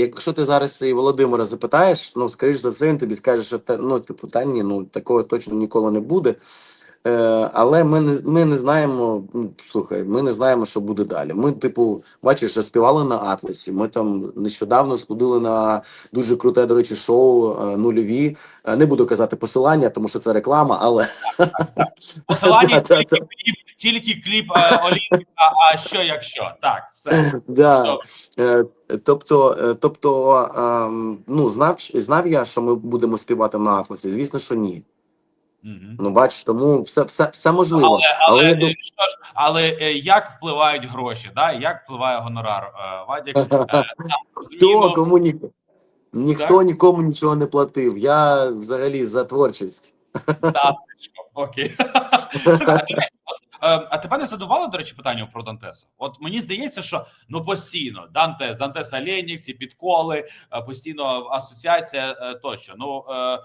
Якщо ти зараз і Володимира запитаєш, ну скоріш за все, він тобі скаже, що та, ну, типу, та ні, ну такого точно ніколи не буде. Е, але ми не, ми не знаємо. Ну, слухай, ми не знаємо, що буде далі. Ми, типу, бачиш, співали на Атласі. Ми там нещодавно сходили на дуже круте, до речі, шоу е, нульові. Е, не буду казати посилання, тому що це реклама, але Посилання. тільки кліп, е, Олімпіка. А що якщо? Так, все. Да. Е, Тобто, е, тобто, ем, ну знав знав я, що ми будемо співати на Атласі. Звісно, що ні. Мгм. Ну бачиш, тому все, все, все можливо. Але, але, Але що ж, але як впливають гроші? Да? Як впливає гонорар? Вадік, зміну кому ні ніхто нікому нічого не платив. Я взагалі за творчість. та, що, окей. Слухай, а, тебе не задувало, до речі, питання про Дантеса? От мені здається, що ну постійно Дантес, Дантес Оленів, ці підколи, е, постійно асоціація е, тощо. Ну е,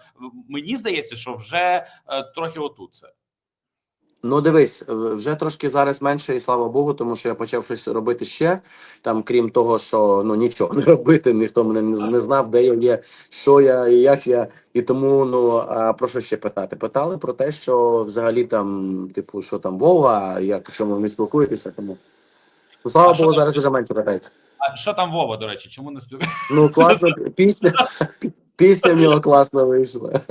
мені здається, що вже трохи отут це. Ну, дивись, вже трошки зараз менше, і слава Богу, тому що я почав щось робити ще. Там, крім того, що ну нічого не робити, ніхто мене не, не знав, де я є, що я і як я. І тому ну а про що ще питати? Питали про те, що взагалі там, типу, що там Вова, як чому ви спілкуєтеся. Тому ну, слава А Богу, зараз вже менше питається. А що там Вова, до речі, чому не спів... Ну класно, пісня, пісня в нього класно вийшла.